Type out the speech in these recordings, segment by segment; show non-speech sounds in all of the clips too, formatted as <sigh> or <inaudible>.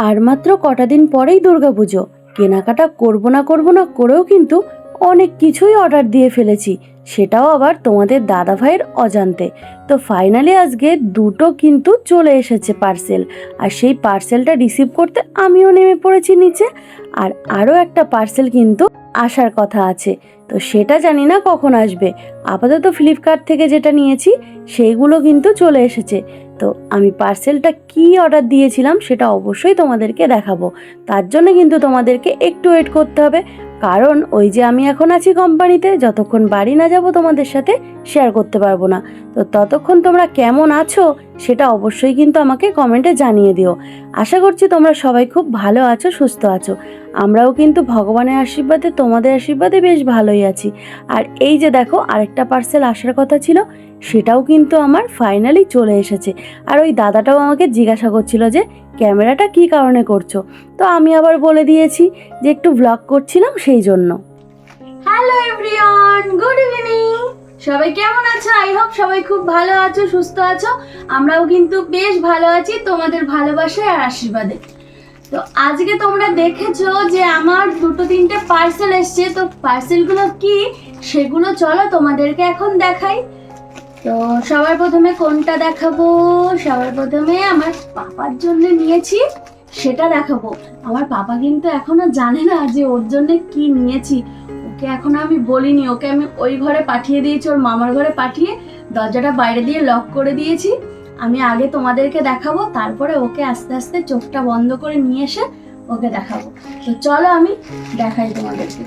আর মাত্র কটা দিন পরেই দুর্গা পুজো কেনাকাটা করব না করব না করেও কিন্তু অনেক কিছুই অর্ডার দিয়ে ফেলেছি। সেটাও আবার তোমাদের দাদা ভাইয়ের অজান্তে। তো ফাইনালি আজকে দুটো কিন্তু চলে এসেছে পার্সেল আর সেই পার্সেলটা রিসিভ করতে আমিও নেমে পড়েছি নিচে। আর আরও একটা পার্সেল কিন্তু আসার কথা আছে। তো সেটা জানি না কখন আসবে। আপাতত ফ্লিপকার্ট থেকে যেটা নিয়েছি, সেইগুলো কিন্তু চলে এসেছে। তো আমি পার্সেলটা কি অর্ডার দিয়েছিলাম সেটা অবশ্যই তোমাদেরকে দেখাবো। তার জন্য কিন্তু তোমাদেরকে একটু ওয়েট করতে হবে। কারণ ওই যে আমি এখন আছি কোম্পানিতে, যতক্ষণ বাড়ি না যাব তোমাদের সাথে শেয়ার করতে পারব না। তো ততক্ষণ তোমরা কেমন আছো, সেটা অবশ্যই কিন্তু আমাকে কমেন্টে জানিয়ে দিও। আশা করছি তোমরা সবাই খুব ভালো আছো, সুস্থ আছো। আমরাও কিন্তু ভগবানের আশীর্বাদে, তোমাদের আশীর্বাদে বেশ ভালোই আছি। আর এই যে দেখো, আরেকটা পার্সেল আসার কথা ছিল, সেটাও কিন্তু আমার ফাইনালি চলে এসেছে। আর ওই দাদাটাও আমাকে জিজ্ঞাসা করছিল যে, ক্যামেরাটা কী কারণে করছ? তো আমি আবার বলে দিয়েছি যে, একটু ব্লগ করছিলাম সেই জন্য। হ্যালো এভরিওয়ান গুড ইভিনিং সবাই কেমন আছো? আই হোপ সবাই খুব ভালো আছো, সুস্থ আছো। আমরাও কিন্তু বেশ ভালো আছি তোমাদের ভালোবাসায় আর আশীর্বাদে। তো আজকে তোমরা দেখেছ যে আমার দুটো তিনটে পার্সেল এসছে। তো পার্সেলগুলো কি? সেগুলো চলো তোমাদেরকে এখন দেখাই। তো সবার প্রথমে কোনটা দেখাবো? সবার প্রথমে আমার পাপার জন্য নিয়েছি, সেটা দেখাবো। আমার পাপা কিন্তু এখনও জানে না যে ওর জন্য কি নিয়েছি। ওকে এখনও আমি বলিনি। ওকে আমি ওই ঘরে পাঠিয়ে দিয়েছি, ওর মামার ঘরে পাঠিয়ে দরজাটা বাইরে দিয়ে লক করে দিয়েছি। আমি আগে তোমাদেরকে দেখাবো, তারপরে ওকে আস্তে আস্তে চোখটা বন্ধ করে নিয়ে এসে ওকে দেখাবো। তো চলো আমি দেখাই তোমাদেরকে।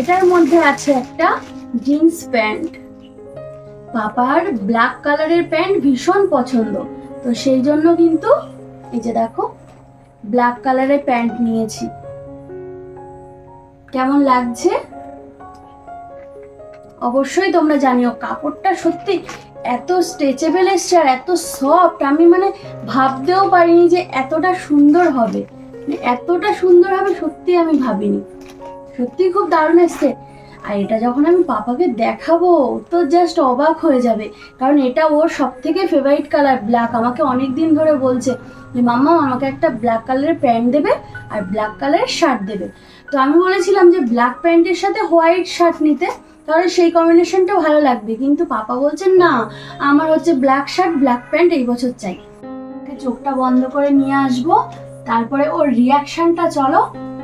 এটার মধ্যে আছে একটা জিন্স প্যান্ট। পাপার ব্ল্যাক কালারের প্যান্ট ভীষণ পছন্দ। তো সেই জন্য কিন্তু এই যে দেখো, ব্ল্যাক কালারের প্যান্ট নিয়েছি। কেমন লাগছে? অবশ্যই তোমরা জানিও, কাপড়টা সত্যি এত স্ট্রেচেবল এসছে আর এত সফট আমি মানে ভাবতেও পারিনি যে এতটা সুন্দর হবে। মানে এতটা সুন্দর হবে সত্যি আমি ভাবিনি। সত্যি খুব দারুণ এসছে। আর এটা যখন আমি পাপাকে দেখাবো, তো জাস্ট অবাক হয়ে যাবে। কারণ এটা ওর সব থেকে ফেভারিট কালার ব্ল্যাক আমাকে অনেক দিন ধরে বলছে যে, মাম্মা, আমাকে একটা ব্ল্যাক কালারের প্যান্ট দেবে আর ব্ল্যাক কালারের শার্ট দেবে। তো আমি বলেছিলাম যে ব্ল্যাক প্যান্টের সাথে হোয়াইট শার্ট নিতে, তাহলে সেই কম্বিনেশনটা ভালো লাগবে। কিন্তু পাপা বলছেন না, আমার হচ্ছে ব্ল্যাক শার্ট ব্ল্যাক প্যান্ট এই বছর চাই। চোখটা বন্ধ করে নিয়ে আসব। তারপরে ওর রিয়াকশনটা চলো।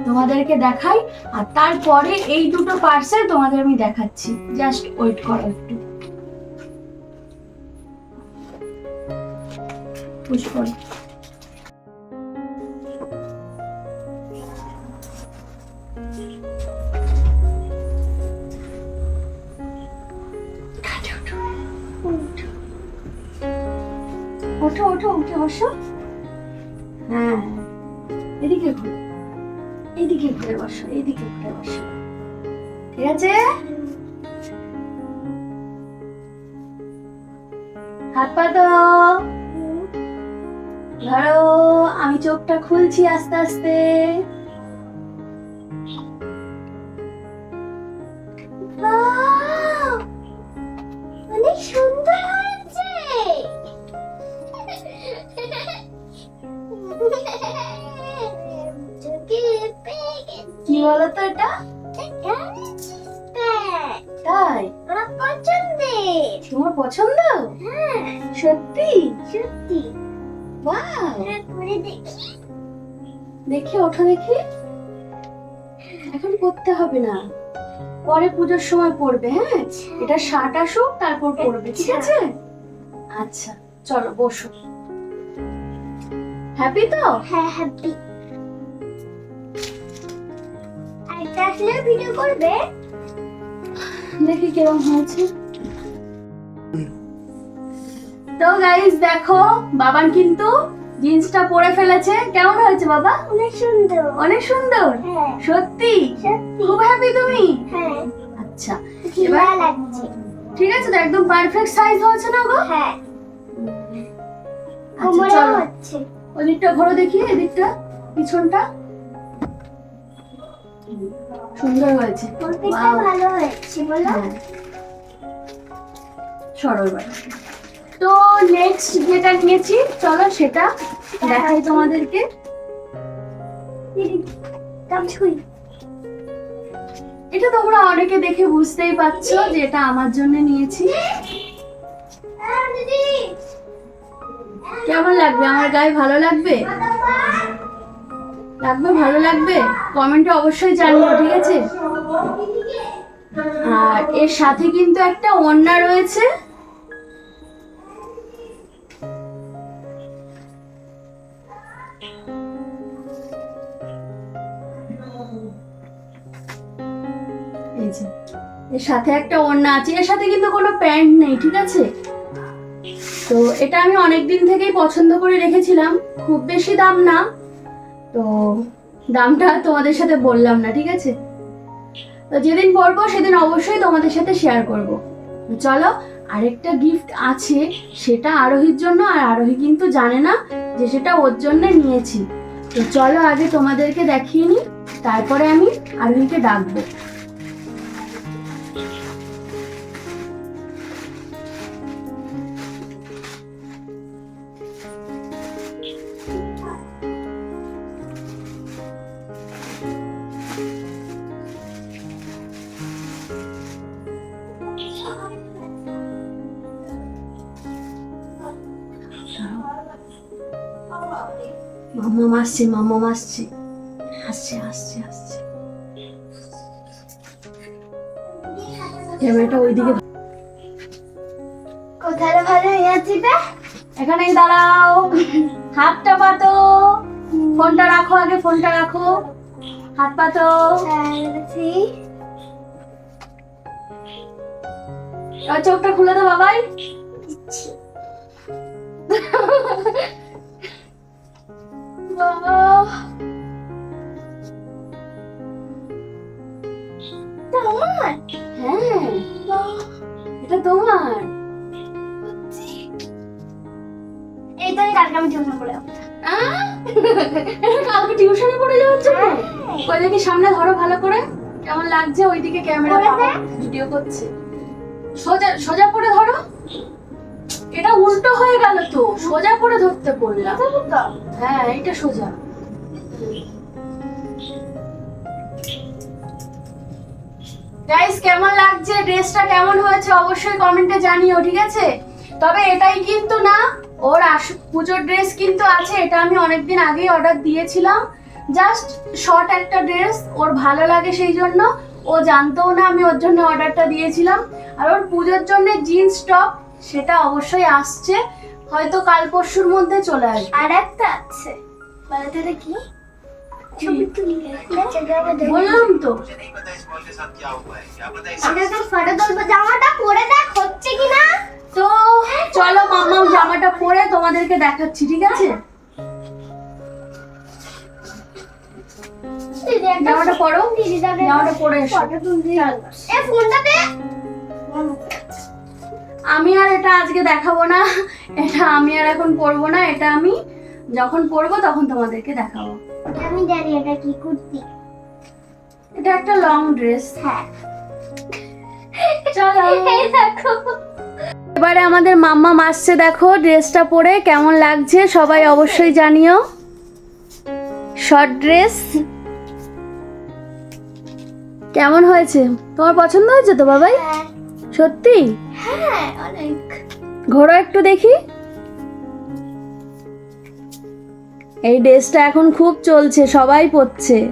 তোমাদেরকে দেখাই আর তারপরে এই দুটো পার্সেল তোমাদের আমি দেখাচ্ছি। জাস্ট ওয়েট করো একটু। ওঠো ওঠো উঠে বসো। হ্যাঁ এদিকে ঘুরো। এইদিকে ঘুরে বসো এইদিকে ঘুরে বসো। ঠিক আছে? হাত পা ধরো, আমি চোখটা খুলছি আস্তে আস্তে। কি বলো তো এটা? তাই? তোমার পছন্দ? সত্যি? Wow! দেখি। ওঠো দেখি। এখন পড়তে হবে না। পরে পুজোর সময় পড়বে হ্যাঁ? এটা শার্ট আসুক তারপর পড়বে ঠিক আছে? আচ্ছা চলো বসো। হ্যাপি তো? হ্যাঁ হ্যাপি আসলে ভিডিও করবে? দেখি কিরম হয়েছে। তো গাইস দেখো বাবান কিন্তু জিন্সটা পরে ফেলেছে। কেমন হয়েছে বাবা? অনেক সুন্দর। অনেক সুন্দর? হ্যাঁ। সত্যি? খুব হ্যাপি তুমি? হ্যাঁ। আচ্ছা এবার লাগছে। ঠিক আছে তো একদম পারফেক্ট সাইজ হয়েছে না গো? হ্যাঁ। আচ্ছা চলো। ওদিকটা ঘোরো দেখি এদিকটা পিছনটা। সুন্দর হয়েছে। প্রত্যেকটা ভালো হয়েছে বলো। হ্যাঁ। সরল তো নেক্সট যেটা নিয়েছি চলো সেটা দেখাই তোমাদেরকে। এটা তোমরা অনেকে দেখে বুঝতেই পারছ যে এটা আমার জন্য নিয়েছি। কেমন লাগবে? আমার গায়ে ভালো লাগবে? লাগবে ভালো লাগবে? কমেন্টে অবশ্যই জানিও, ঠিক আছে? আর এর সাথে কিন্তু একটা ওড়না রয়েছে। এর সাথে একটা ওড়না আছে। এর সাথে কিন্তু কোনো প্যান্ট নেই, ঠিক আছে? তো এটা আমি অনেক দিন থেকেই পছন্দ করে রেখেছিলাম। খুব বেশি দাম না। তো দামটা তোমাদের সাথে বললাম না, ঠিক আছে? তো যেদিন পরবো সেদিন অবশ্যই তোমাদের সাথে শেয়ার করব। চলো, আরেকটা গিফট আছে, সেটা আরোহীর জন্য, আর আরোহী কিন্তু জানে না যে সেটা ওর জন্য নিয়েছি। তো চলো, আগে তোমাদেরকে দেখিয়ে নি তারপরে আমি আরোহীকে ডাকবো। মাম্মা আসছে মাম্মা আসছে আসছে আসছে। আসছে ক্যামেরাটা ওইদিকে কোথায় ভালো বে দাঁড়াও। হাতটা পাতো। ফোনটা রাখো আগে ফোনটা রাখো। হাত পাতো। চোখটা খুলে দাও বাবাই। <laughs> হ্যাঁ তোমার কালকে টিউশন! এটা কালকে টিউশনে পড়ে যাওয়ার সামনে ধরো ভালো করে কেমন লাগছে ওইদিকে ক্যামেরা ভিডিও করছে সোজা সোজা করে ধরো এটা উল্টো হয়ে গেল তো, সোজা করে ধরতে বললাম। হ্যাঁ এটা সোজা। গাইস কেমন লাগছে? ড্রেসটা কেমন হয়েছে? অবশ্যই কমেন্টে জানিও, ঠিক আছে? তবে এটাই কিন্তু না, ওর আস, পুজোর ড্রেস কিন্তু আছে, এটা আমি অনেকদিন আগেই অর্ডার দিয়েছিলাম। জাস্ট শর্ট একটা ড্রেস ওর ভালো লাগে সেই জন্য। ও জানতেও না আমি ওর জন্য অর্ডারটা দিয়েছিলাম। আর ওর পুজোর জন্য জিন্স টপ সেটা অবশ্যই আসছে হয়তো কাল পরশুর মধ্যে চলে আসবে। আর একটা আছে। কি? বললাম তো। আচ্ছা, জামাটা পরে দেখ হচ্ছে তো চলো জামাটা পরে তোমাদেরকে দেখাচ্ছি ঠিক আছে? জামাটা পরো। জামাটা পরে আমি আর এটা আজকে দেখাবো না এটা আমি আর এখন পরবো না এটা আমি যখন পরবো তখন তোমাদেরকে দেখাবো। আমি জানি এটা কি কুর্তি। এটা একটা লং ড্রেস হ্যাঁ। চলো। এই দেখো। এবারে আমাদের মাম্মা আসছে দেখো ড্রেসটা পরে কেমন লাগছে সবাই অবশ্যই জানিও। শর্ট ড্রেস কেমন হয়েছে? তোমার পছন্দ হয়েছে তো বাবাই? হ্যাঁ। সত্যি? হ্যাঁ অনেক। ঘোরো একটু দেখি। এই ড্রেসটা এখন খুব চলছে সবাই পরছে।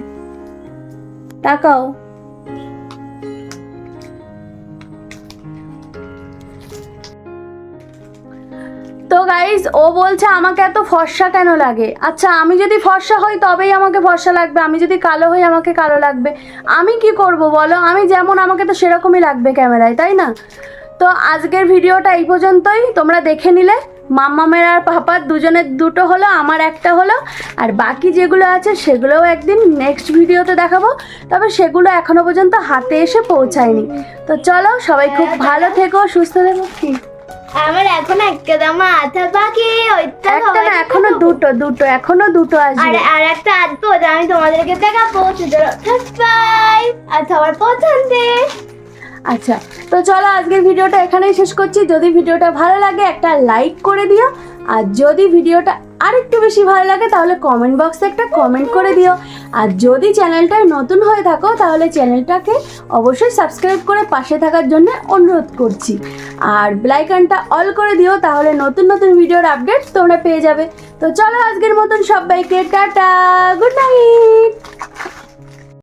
তাকাও। গাইজ ও বলছে আমাকে এত ফর্সা কেন লাগে? আচ্ছা আমি যদি ফর্সা হই তবেই আমাকে ফর্সা লাগবে। আমি যদি কালো হই আমাকে কালো লাগবে। আমি কি করব বলো? আমি যেমন, আমাকে তো সেরকমই লাগবে ক্যামেরায়, তাই না? তো আজকের ভিডিওটা এই পর্যন্তই। তোমরা দেখে নিলে। মাম্মামের আর পাপার দুজনের দুটো হলো, আমার একটা হলো। আর বাকি যেগুলো আছে, সেগুলোও একদিন নেক্সট ভিডিওতে দেখাবো। তবে সেগুলো এখনও পর্যন্ত হাতে এসে পৌঁছায়নি। তো চলো, সবাই খুব ভালো থেকো, সুস্থ থেকো। আমার এখন একটা দামা আধা বাকি ওইটা একটা না এখনও দুটো দুটো এখনও দুটো আর আসবে। আর একটা আসবে ওটা আমি তোমাদেরকে দেখাবো সুতরাং সাবস্ক্রাইব আর সবার পছন্দের আচ্ছা তো চলো আজকের ভিডিওটা এখানেই শেষ করছি। যদি ভিডিওটা ভালো লাগে একটা লাইক করে দিও। আর যদি ভিডিওটা আরেকটু বেশি ভালো লাগে তাহলে কমেন্ট বক্সে একটা কমেন্ট করে দিও। আর যদি চ্যানেলটা নতুন হয়ে থাকো, তাহলে চ্যানেলটাকে অবশ্যই সাবস্ক্রাইব করে পাশে থাকার জন্য অনুরোধ করছি। আর ব্লাইকানটা অল করে দিও, তাহলে নতুন নতুন ভিডিওর আপডেট তোমরা পেয়ে যাবে। তো চলো আজকের মতন সবাইকে টাটা গুড নাইট